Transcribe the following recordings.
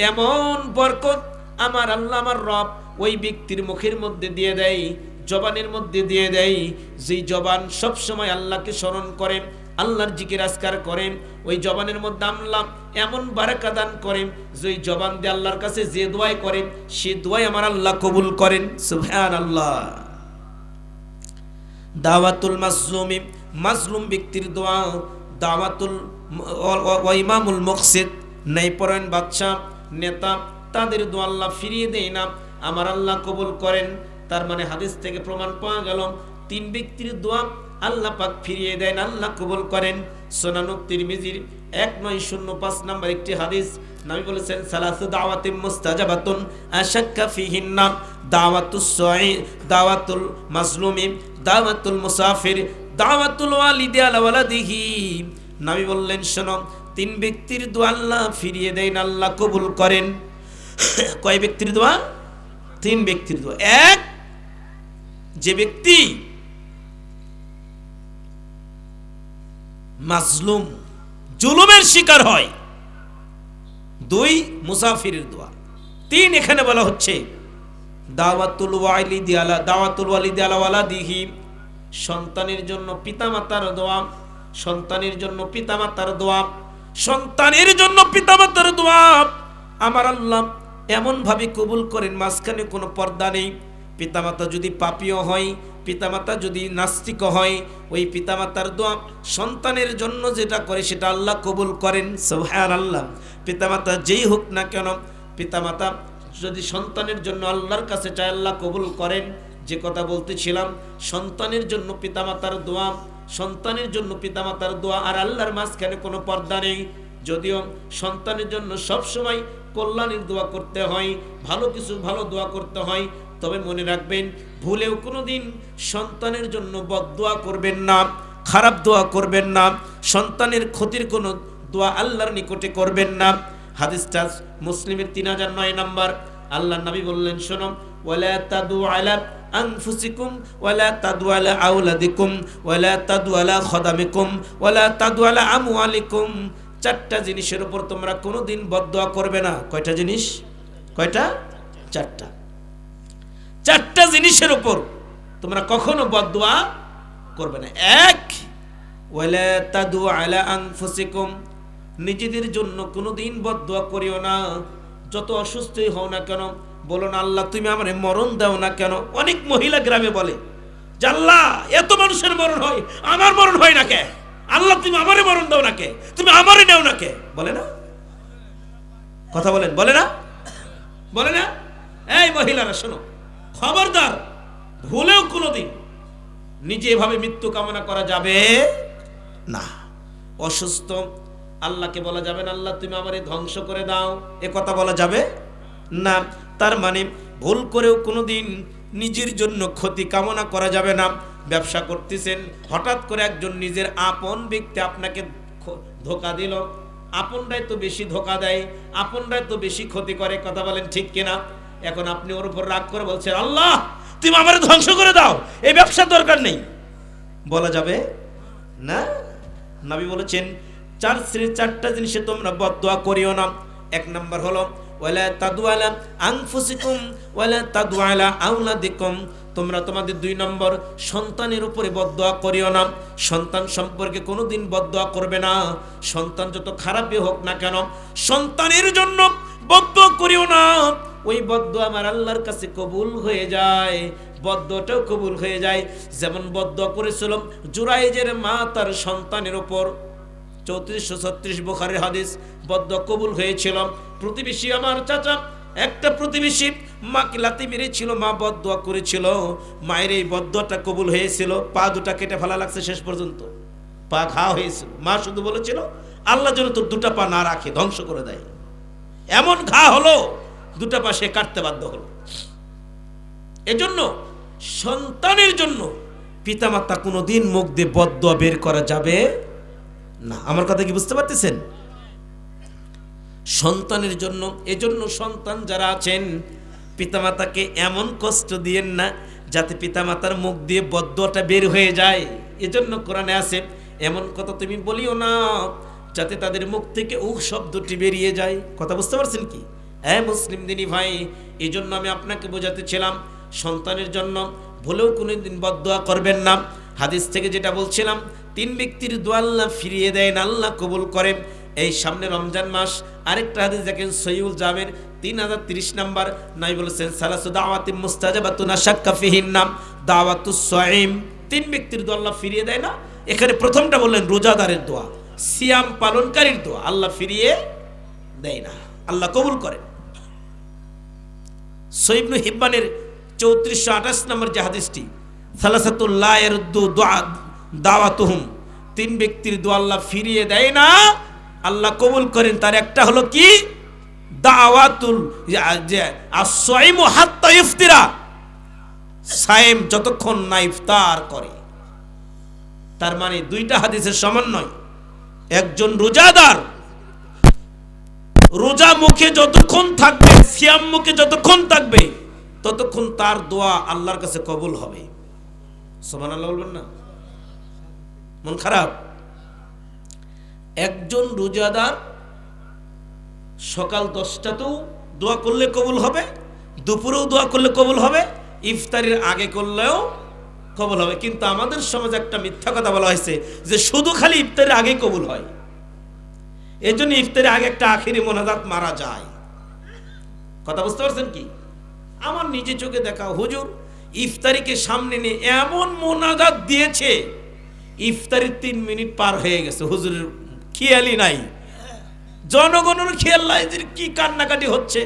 এমন বরকত আমার আল্লাহ, আমার রব ওই ব্যক্তির মুখের মধ্যে দিয়ে দেয়, জবানের মধ্যে দিয়ে দেয়। যেই জবান সব সময় আল্লাহকে স্মরণ করে আল্লাহর জিকির আজকার করে ওই জবানের মধ্যে আল্লাহ এমন বারাকা দান করেন যে ওই জবান দিয়ে আল্লাহর কাছে যে দোয়াই করেন, সে দোয়াই আমার আল্লাহ কবুল করেন। সুবহান আল্লাহ দাওয়াতুল মাজলুমি, মাজলুম ব্যক্তির দোয়া, দাওয়াতুল ইমামুল মুকসিদ ন্যায়পরায়ণ বাদশাহ নেতা, তাদের দোয়া আল্লাহ ফিরিয়ে দেয় না। আমার আল্লাহ কবুল করেন। তার মানে হাদিস থেকে প্রমাণ পাওয়া গেল, তিন ব্যক্তির দোয়া আল্লাহ পাক ফিরিয়ে দেন, আল্লাহ কবুল করেন। সোনানুক তিরমিজির এক নয় শূন্য পাঁচ নাম্বার একটি হাদিস, নবী বলেছেন, সালাসু দাওয়াতিম মুস্তাজাবাতুন আশাক্কা ফিহিন্না দাওয়াতুস সাই দাওয়াতুল মাজলুমি, দাওয়াতুল মুসাফির, দাওয়াতুল ওয়ালিদি আলা ওয়ালাদিহি। নবী বললেন, শোনো তিন ব্যক্তির দোয়া আল্লাহ ফিরিয়ে দেন, আল্লাহ কবুল করেন। কয় ব্যক্তির দোয়া? তিন ব্যক্তির দোয়া। এক, যে ব্যক্তি মাজলুম, জুলুমের শিকার হয়। দুই, মুসাফিরের দোয়া। তিন, এখানে বলা হচ্ছে, দাওয়াতুল ওয়ালিদি আলা দাওয়াতুল ওয়ালিদি আলা ওয়ালাদিহি সন্তানের জন্য পিতামাতার দোয়া, সন্তানের জন্য পিতামাতার দোয়া। সন্তানের জন্য পিতামাতার দোয়া। আমার আল্লাহ এমন ভাবে কবুল করেন, মাঝখানে কোনো পর্দা নেই। পিতামাতা যদি পাপীয় হয়, পিতামাতা যদি নাস্তিক হয়, ওই পিতামাতার দোয়া সন্তানের জন্য যেটা করে সেটা আল্লাহ কবুল করেন। সোহার আল্লাহ পিতামাতা যেই হোক না কেন, পিতামাতা যদি সন্তানের জন্য আল্লাহর কাছে চায়, আল্লাহ কবুল করেন। যে কথা বলতেছিলাম, সন্তানের জন্য পিতামাতার দোয়া সন্তানের জন্য পিতামাতার দোয়া আর আল্লাহর মাঝখানে কোনো পর্দা নেই। যদিও সন্তানের জন্য সব সময় কল্যাণের দোয়া করতে হয়, ভালো কিছু, ভালো দোয়া করতে হয়, তবে মনে রাখবেন, ভুলেও কোনোদিন সন্তানের জন্য বদদোয়া করবেন না, খারাপ দোয়া করবেন না, সন্তানের ক্ষতির কোনো দোয়া আল্লাহর নিকটে করবেন না। হাদিসটা মুসলিমের তিন হাজার নয় নম্বর। আল্লাহ নবী বললেন, শোনো, ওয়ালা তাদু আনফুসিকুম, ওয়ালা তাদু আলা আউলাদিকুম ওয়ালা তাদু আলা খদামিকুম, ওয়ালা তাদু আলা আমওয়ালিকুম। চারটা জিনিসের উপর তোমরা কোনোদিন বদদোয়া করবে না। কয়টা জিনিস? কয়টা? চারটা। চারটা জিনিসের উপর তোমরা কখনো বদদোয়া করবে না। এক, ওয়ালা তাদু আলা আনফুসিকুম, নিজেদের জন্য কোনোদিন বদদোয়া করিও না। যত অসুস্থই হও না কেন বলো না, আল্লাহ, তুমি আমার মরণ দাও না কেন? অনেক মহিলা গ্রামে বলে আল্লাহ, এত মানুষের মরণ হয়, আমার মরণ হয় না কে? আল্লাহ, তুমি আমারে মরণ দাও না কে? তুমি আমারে নেও না কে? বলে না? কথা বলেন, বলে না? বলে না? এই মহিলারা, শোনো, খবরদার, ভুলেও কোনোদিন নিজে এভাবে মৃত্যু কামনা করা যাবে না। অসুস্থ, আল্লাহকে বলা যাবে না, আল্লাহ, তুমি আমারে ধ্বংস করে দাও। এ কথা বলা যাবে না। তার মানে ভুল করেও কোনোদিন নিজের জন্য ক্ষতি কামনা করা যাবে না। ব্যবসা করতেছেন, হঠাৎ করে একজন নিজের আপন ব্যক্তি আপনাকে ধোকা দিল। আপনরাই তো বেশি ধোকা দেয় আপনরাই তো বেশি ক্ষতি করে, কথা বলেন ঠিক কিনা? এখন আপনি ওর উপর রাগ করে বলছেন, আল্লাহ, তুমি আমার ধ্বংস করে দাও, এই ব্যবসার দরকার নেই। বলা যাবে? না? নবী বলেছেন, চার শ্রেণির চারটা জিনিসে তোমরা বদদোয়া করিও না। এক নাম্বার হলো ওয়ালা তাদুয়ালা আনফুসিকুম, ওয়ালা তাদুয়ালা আউলাদিকুম তোমরা তোমাদের দুই নম্বর সন্তানের উপরে বদদোয়া করিও না। সন্তান সম্পর্কে কোনোদিন বদদোয়া করবে না। সন্তান যত খারাপই হোক না কেন, সন্তানের জন্য বদদোয়া করিও না। ওই বদ্ধ আমার আল্লাহর কাছে কবুল হয়ে যায় বদ্ধটাও কবুল হয়ে যায়। যেমন বদ্ধ করেছিল জুরাইজের মা তার সন্তানের ওপর চৌত্রিশশো ছত্রিশ বোখারের হাদিস বদ্ধ কবুল হয়েছিল। প্রতিবেশী আমার চাচা, একটা প্রতিবেশী মাকে লাতি মেরেছিল, মা বদয়া করেছিল। মায়ের এই বদটা কবুল হয়েছিল, পা দুটা কেটে ফেলা লাগছে শেষ পর্যন্ত। পা ঘা হয়েছিল। মা শুধু বলেছিল, আল্লাহ যেন তোর দুটা পা না রাখে, ধ্বংস করে দেয়। এমন ঘা হলো, দুটা পা সে কাটতে বাধ্য হলো। এজন্য সন্তানের জন্য পিতামাতা কোনো দিন মুখ দিয়ে বদয়া বের করা যাবে না, আমার কথা কি বুঝতে পারতেছেন? সন্তানের জন্য, এজন্য সন্তান যারা আছেন, পিতামাতাকে এমন কষ্ট দিয়েন না, যাতে পিতামাতার মুখ দিয়ে বদ্ধটা বের হয়ে যায়। এজন্য কোরআনে আছে, এমন কথা তুমি বলিও না, যাতে তাদের মুখ থেকে উ শব্দটি বেরিয়ে যায়। কথা বুঝতে পারছেন কি? হ্যাঁ মুসলিম দিনী ভাই এই জন্য আমি আপনাকে বোঝাতে ছিলাম, সন্তানের জন্য ভুলেও কোনো দিন বদোয়া করবেন না। হাদিস থেকে যেটা বলছিলাম তিন ব্যক্তির দোয়া আল্লাহ ফিরিয়ে দেন আল্লাহ কবুল করেন। এই সামনে রমজান মাস, আরেকটা হাদিস দেখেন সৈউল জামের, তিন হাজার তিরিশ নাম্বার নাই বলেছেন, সালাসু দাওয়াতি শাক্কা ফিহিন নাম, দাওয়াতু সাইম তিন ব্যক্তির দোয়া আল্লাহ ফিরিয়ে দেয় না, এখানে প্রথমটা বললেন রোজাদারের দোয়া, সিয়াম পালনকারীর দোয়া, আল্লাহ ফিরিয়ে দেয় না, আল্লাহ কবুল করেন। সৈবনু হিব্বানের চৌত্রিশশো আঠাশ নম্বর যে হাদিসটি, সালাসাতুল্লাহ এর দাওয়াতুহুম। তিন ব্যক্তির দোয়া আল্লাহ ফিরিয়ে দেয় না। আল্লাহ কবুল করেন, তার একটা হলো কি? দাওয়াতুল ইফতিরা। সায়েম যতক্ষণ না ইফতার করে। তার মানে দুইটা হাদিসের সমন্বয় একজন রোজাদার রোজা মুখে যতক্ষণ থাকবে, সিয়াম মুখে যতক্ষণ থাকবে, ততক্ষণ তার দোয়া আল্লাহর কাছে কবুল হবে। সোমান আল্লাহ বলবেন না? মন খারাপ। একজন রোজাদার সকাল দশটাতেও দোয়া করলে কবুল হবে, দুপুরেও দোয়া করলে কবুল হবে, ইফতারির আগে করলেও কবুল হবে। কিন্তু আমাদের সমাজে একটা মিথ্যা কথা বলা হয়েছে যে শুধু খালি ইফতারের আগে কবুল হয়। এই জন্য ইফতারের আগে একটা আখিরি মোনাজাত মারা যায়। কথা বুঝতে পারছেন কি? আমার নিজে চোখে দেখা হুজুর ইফতারিকে সামনে নিয়ে এমন মোনাজাত দিয়েছে ইফতারির তিন মিনিট পার হয়ে গেছে। হুজুরের খেয়ালই নাই। জনগণের খেয়াল নাই যে কি কান্নাকাটি হচ্ছে।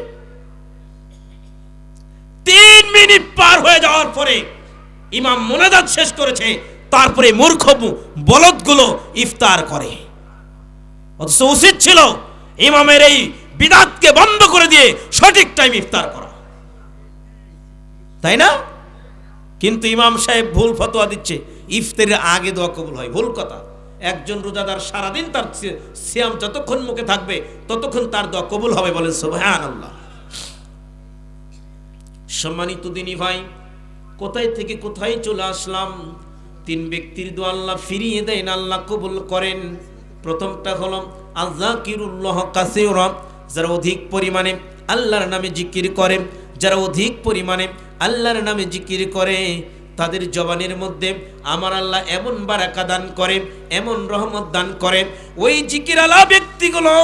তিন মিনিট পার হয়ে যাওয়ার পরে ইমাম মোনাজাত শেষ করেছে, তারপরে মূর্খ বলদগুলো ইফতার করে। অথচ উচিত ছিল ইমামের এই বিদাতকে বন্ধ করে দিয়ে সঠিক টাইম ইফতার করা। তাই না? কিন্তু ইমাম সাহেব ভুল ফতোয়া দিচ্ছে। ইফতারের আগে দোয়া কবুল হয়। ভুল কথা। একজন রোজাদার সারাদিন তার সিয়াম যতক্ষণ মুখে থাকবে, ততক্ষণ তার দোয়া কবুল হবে বলেন আল্লাহ সম্মানিত দিনী ভাই, কোথায় থেকে কোথায় চলে আসলাম? তিন ব্যক্তির দোয়া আল্লাহ ফিরিয়ে দেন, আল্লাহ কবুল করেন। প্রথমটা হলো আজাকিরুল্লাহ কাসিরা, যারা অধিক পরিমাণে আল্লাহর নামে জিকির করে, যারা অধিক পরিমাণে আল্লাহর নামে জিকির করে তাদের জবানের মধ্যে আমার আল্লাহ এমন বারাকা দান করে এমন রহমত দান করে ওই জিকির আলা ব্যক্তিগুলো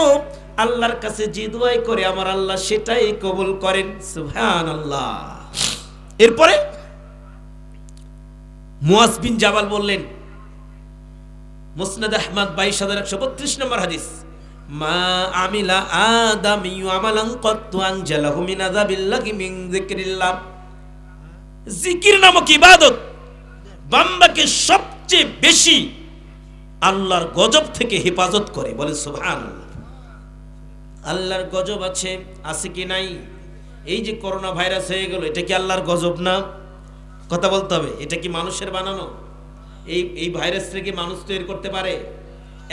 আল্লাহর কাছে যে দোয়াই করে আমার আল্লাহ সেটাই কবুল করেন। সুবহানাল্লাহ। এরপরে মুয়াজ বিন জাবাল বললেন, মুসনাদ আহমদ বাইশ হাজার একশো বত্রিশ নম্বর হাদিস, মা আমিলা আদামি আমালাং কত্তু আনজালাহু মিন আযাবিল্লাহি মিন যিকরিল্লাহ। জিকির নামক ইবাদত বান্দাকে সবচেয়ে বেশি আল্লাহর গজব থেকে হেফাজত করে, বলে সুবহানাল্লাহ। আল্লাহর গজব আছে আছে কি নাই? এই যে করোনা ভাইরাস হয়ে গেল, এটা কি আল্লাহর গজব না? কথা বলতে হবে, এটা কি মানুষের বানানো? এই এই ভাইরাস থেকে মানুষ তৈরি করতে পারে?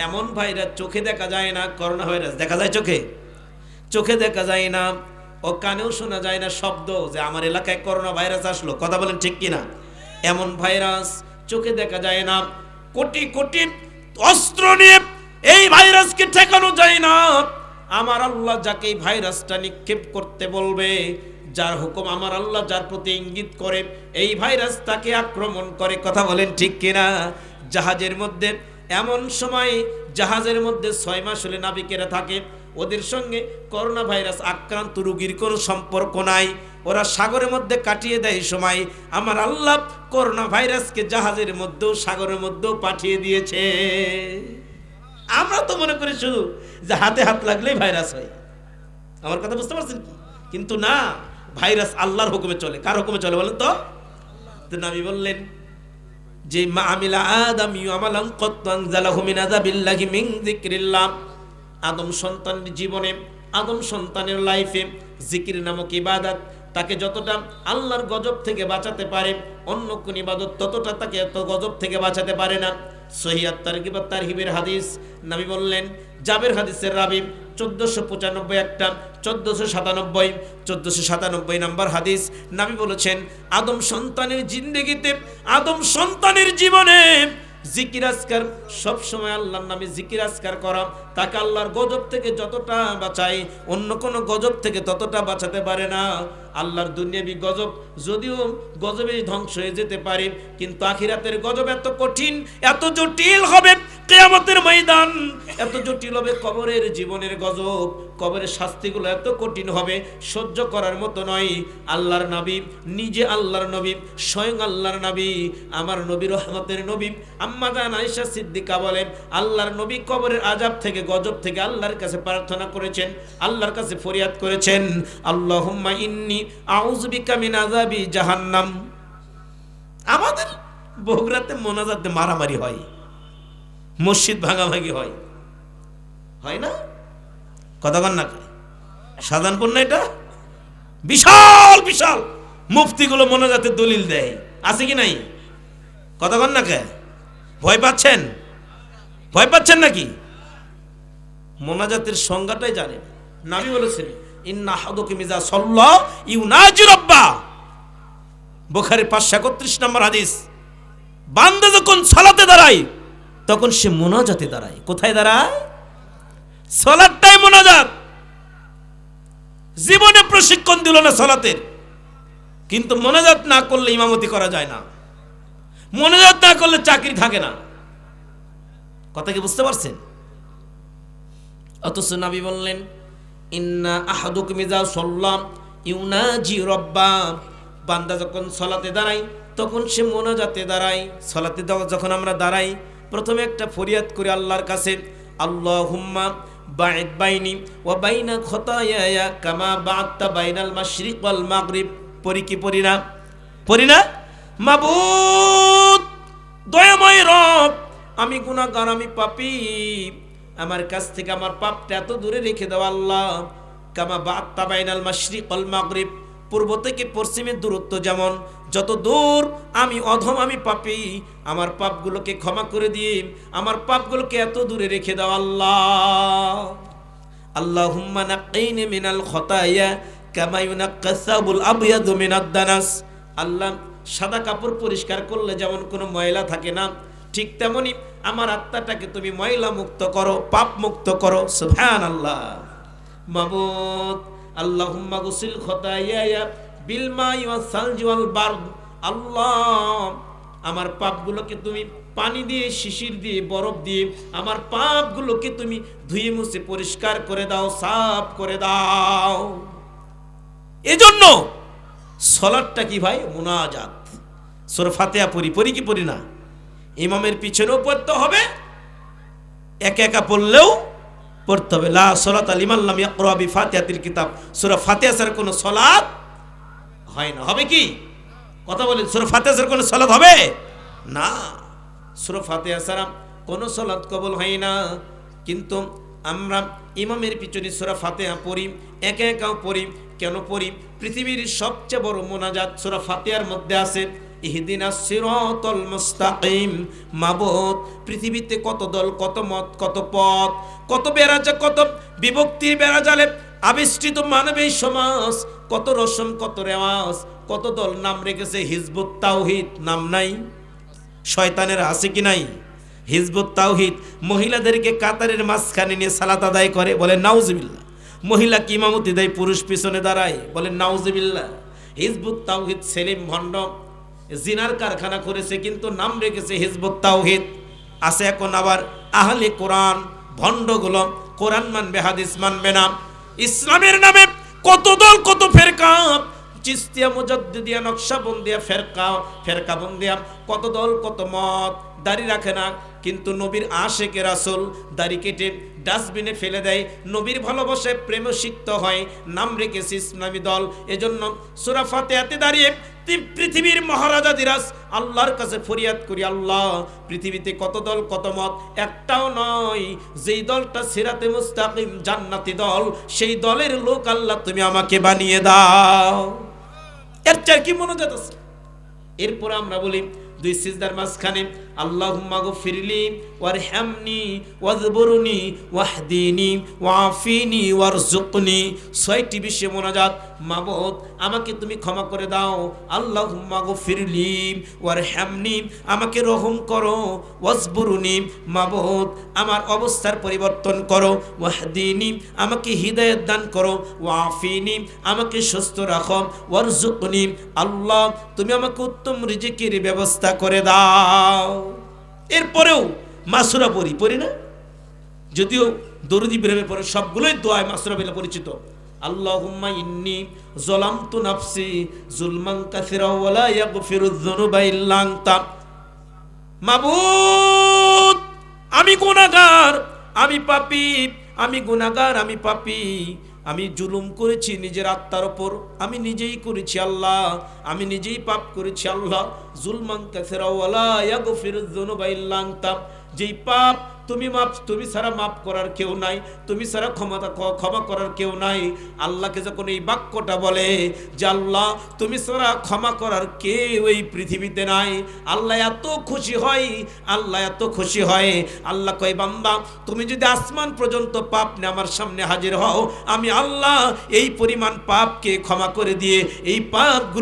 এমন ভাইরাস চোখে দেখা যায় না, করোনা ভাইরাস দেখা যায় চোখে? চোখে দেখা যায় না ও কানেও শোনা যায় না শব্দ যে আমার এলাকায় করোনা ভাইরাস আসলো। কথা বলেন ঠিক কিনা? এমন ভাইরাস চোখে দেখা যায় না। কোটি কোটি অস্ত্র নিয়ে এই ভাইরাসকে ঠেকানো যায় না। আমার আল্লাহ যাকে এই ভাইরাসটা নিক্ষেপ করতে বলবে, যার হুকুম আমার আল্লাহ যার প্রতি ইঙ্গিত করে, এই ভাইরাস তাকে আক্রমণ করে, কথা বলেন ঠিক কিনা? জাহাজের মধ্যে এমন সময় জাহাজের মধ্যে ছয় মাস হলে নাবিকেরা থাকে ওদের সঙ্গে করোনা ভাইরাস আক্রান্ত রুগীর কোনো সম্পর্ক নাই। ওরা সাগরের মধ্যে কাটিয়ে দেয় সময়। আমার আল্লাহ করোনা ভাইরাসকে জাহাজের মধ্যেও, সাগরের মধ্যেও পাঠিয়ে দিয়েছে। আমরা তো মনে করি শুধু যে হাতে হাত লাগলেই ভাইরাস হয়। আমার কথা বুঝতে পারছেন কি? কিন্তু না, ভাইরাস আল্লাহর হুকুমে চলে। কার হুকুমে চলে বলেন তো? নবী বললেন, যে মা আমিলা আদম ইউ আমালাম কত্তান জালাহু মিন আযাবিল্লাহি মিন যিকরিল্লাহ। আদম সন্তানের জীবনে, আদম সন্তানের লাইফে জিকির নামক ইবাদত, তাকে যতটা আল্লাহর গজব থেকে বাঁচাতে পারে, অন্য কোন ইবাদত ততটা তাকে এত গজব থেকে বাঁচাতে পারে না। সহিয়াত তারগিবাত তারহিবের হাদিস, নবী বললেন, জাবের হাদিসের রাবি চোদ্দশো পঁচানব্বই একটা, চোদ্দশো সাতানব্বই চোদ্দশো সাতানব্বই নাম্বার হাদিস, নাবি বলেছেন, আদম সন্তানের জিন্দগিতে, আদম সন্তানের জীবনে জিকির আজকার সবসময় আল্লাহর নামে জিকির আজকার করা, তাকে আল্লাহর গজব থেকে যতটা বাঁচায় অন্য কোনো গজব থেকে ততটা বাঁচাতে পারে না। আল্লাহর দুনিয়াবি গজব, যদিও গজবে ধ্বংস হয়ে যেতে পারে, কিন্তু আখিরাতের গজব এত কঠিন, এত জটিল হবে কেয়ামতের ময়দান। এত জটিল হবে কবরের জীবনের গজব। কবরের শাস্তিগুলো এত কঠিন হবে, সহ্য করার মতো নয়। আল্লাহর নবী, নিজে আল্লাহর নবী, স্বয়ং আল্লাহর নবী, আমার নবী রহমতের নবী। আম্মা জান আয়েশা সিদ্দিকা বলেন, আল্লাহর নবী কবরের আজাব থেকে, গজব থেকে আল্লাহর কাছে প্রার্থনা করেছেন, আল্লাহর কাছে ফরিয়াদ করেছেন। আল্লাহুম্মা ইন্নি আউযু বিকা মিন আযাবি জাহান্নাম। আমাদের বগুড়াতে মোনাজাতে মারামারি হয়। মসজিদ ভাঙাভাঙি হয়। হয় না? কতক্ষণ না সাধারণপূর্ণ এটা? বিশাল বিশাল। মুফতিগুলো মোনাজাতের দলিল দেয়। আছে কি নাই? কতক্ষণ না কে ভয় পাচ্ছেন? ভয় পাচ্ছেন নাকি? মোনাজাতের সংজ্ঞাটাই জানেন নাবি বলেছেন ইন্না হাদুকে মিজা সল্লাহ ইউনাজি রব্বা। বোখারি পাঁচশো একত্রিশ নম্বর হাদিস বান্দা যখন সালাতে দাঁড়ায় তখন সে মোনাজাতে দাঁড়ায়। কোথায় দাঁড়ায়? সলাটটাই মোনাজাত। জীবনে প্রশিক্ষণ দিল না সলাতের। কিন্তু মোনাজাত না করলে ইমামতি করা যায় না। মোনাজাত না করলে চাকরি থাকে না। কথা কি বুঝতে পারছেন? অথচ নবী বললেন, ইন্না আহাদুক মিজা সল্লাম ইউনাজি রব্বা। বান্দা যখন সলাতে দাঁড়াই তখন সে মোনাজাতে দাঁড়ায়। সলাতে যখন আমরা দাঁড়াই প্রথমে একটা ফরিয়াদ করে আল্লাহর কাছে আল্লাহ হুম্মা বাঈদ বাইনি ওয়া বাইনা খতায়া কামা বাআত্তা বাইনাল মাশরিক ওয়াল মাগরিব। পড়ি কি পড়ি না? পড়ি না? মাবুদ, দয়াময় রব, আমি গুনাহগার, আমি পাপী। আমার কাছ থেকে আমার পাপটা এত দূরে রেখে দাও আল্লাহ। কামা বাত্তা বাইনাল মাশরিক ওয়াল মাগরিব। পূর্ব থেকে পশ্চিমের দূরত্ব যেমন, যত দূর আমি অধম আমি পাপি, আমার পাপগুলোকে ক্ষমা করে দিয়ে, আমার পাপগুলোকে এত দূরে রেখে দাও আল্লাহ। নাক্কিনি মিনাল দানাস। আল্লাহ সাদা কাপড় পরিষ্কার করলে যেমন কোনো ময়লা থাকে না, ঠিক তেমনি আমার আত্মাটাকে তুমি ময়লা মুক্ত করো পাপ মুক্ত করো। আল্লাহ মাবুদ আল্লাহুম্মা গুসিল খতায়া বিল মাই ওয়াস সালজি ওয়াল আল্লাহ, আমার পাপগুলোকে তুমি পানি দিয়ে, শিশির দিয়ে, বরফ দিয়ে আমার পাপগুলোকে তুমি ধুয়ে মুছে পরিষ্কার করে দাও, সাফ করে দাও। এজন্য সলাটটা কি ভাই? মুনাজাত। সোর ফাতেহা পড়ি পড়ি কি পড়ি না? ইমামের পিছনেও পড়তে হবে, একা একা পড়লেও পড়তে হবে। লা সলাত আল ইমাল্লাম ইয়াকরা বি ফাতিহাতিল কিতাব। সূরা ফাতিহা ছাড়া কোনো সলাত হয় না। হবে কি? কথা বলেন, সূরা ফাতিহা ছাড়া কোনো সলাত হবে? না। সূরা ফাতিহা ছাড়া কোনো সলাত কবুল হয় না। কিন্তু আমরা ইমামের পিছনে সূরা ফাতিহা পড়ি, একা একাও পড়ি। কেন পড়ি? পৃথিবীর সবচেয়ে বড় মোনাজাত সূরা ফাতিহার মধ্যে আছে। ইহদিনা পৃথিবীতে কত দল, কত মত, কত পথ, কত বেড়াজা কত বিভক্তির বেড়াজালে আবিষ্কৃত মানবী সমাজ, কত রসম, কত রেওয়াজ, কত দল নাম রেখেছে হিজবুত তাওহিদ, নাম নাই? শয়তানের আছে কি নাই? হিজবুত তাওহিদ, মহিলাদেরকে কাতারের মাঝখানে নিয়ে সালাত আদায় করে, বলে নাউজিবিল্লাহ। মহিলা কি ইমামতি দেয়? পুরুষ পিছনে দাঁড়ায়, বলে নাউজিবিল্লাহ। হিজবুত তাওহিদ সেলিম ভণ্ড জিনার কারখানা করেছে, কিন্তু নাম রেখেছে হিজবুত তাওহিদ। আছে এখন আবার আহলে কোরআন ভণ্ডগুলো কোরআন মানবে, হাদিস মানবে না। ইসলামের নামে কত দল, কত ফেরকা। চিস্তিয়া, মুজাদ্দিদিয়া, নকশাবন্দিয়া, ফেরকা ফেরকা বন্দিয়া কত দল, কত মত, দাড়ি রাখে না। কিন্তু নবীর আশেকে রাসুল দাড়ি কেটে ডাস্টবিনে ফেলে দেয়। নবীর ভালোবাসায় প্রেম সিক্ত হয়, নাম রেখেছে ইসলামী দল। এজন্য সুরাফাতে ফাতেহাতে দাঁড়িয়ে পৃথিবীর মহারাজা দিরাজ আল্লাহর কাছে ফরিয়াদ করি, আল্লাহ, পৃথিবীতে কত দল, কত মত? একটাও নয়। যেই দলটা সেরাতে মুস্তাকিম, জান্নাতি দল, সেই দলের লোক আল্লাহ তুমি আমাকে বানিয়ে দাও। এর চার কি মনোজাত আছে? এরপর আমরা বলি, দুই সিজদার মাঝখানে আমাকে তুমি ক্ষমা করে দাও। আল্লাহ আল্লাহুম্মা গফিরলি ওয়ারহামনি, আমাকে রহম করো। ওয়াজবুরনি, মাবুদ, আমার অবস্থার পরিবর্তন করো। ওয়াহদিনি, আমাকে হৃদয়ত দান করো। ওয়াফিনি, আমাকে সুস্থ রাখো। ওয়ারজুকনি আল্লাহ, তুমি আমাকে উত্তম রিজিকের ব্যবস্থা করে দাও। এরপরেও মাসুরা পড়ি পড়ি না? যদিও দরুদি প্রেমে পরে সবগুলোই দোয়ায় মাসুরা বেলা পরিচিত। আল্লাহুম্মা ইন্নি জলামতু নাফসি জুলমান কাসিরা ওয়ালা ইয়াগফিরুয যুনুবা ইল্লা আনতা। আমি গুনাহগার, আমি পাপী, আমি গুনাহগার, আমি পাপী। আমি জুলুম করেছি নিজের আত্মার ওপর আমি নিজেই করেছি আল্লাহ। আমি নিজেই পাপ করেছি আল্লাহ। জুলমান কাসেরাওয়ালা ইয়াগফিরুজ যুনুবা ইল্লা যেই পাপ তুমি মাপ তুমি ছাড়া মাপ করার কেউ নাই, তুমি ছাড়া ক্ষমতা ক্ষমা করার কেউ নাই। আল্লাহকে যখন এই বাক্যটা বলে যে আল্লাহ, তুমি ছাড়া ক্ষমা করার কেউ এই পৃথিবীতে নাই, আল্লাহ এত খুশি হয়, আল্লাহ এত খুশি হয়। আল্লাহ কয়, বান্দা, তুমি যদি আসমান পর্যন্ত পাপ নিয়ে আমার সামনে হাজির হও, আমি আল্লাহ এই পরিমাণ পাপকে ক্ষমা করে দিয়ে এই পাপগুলো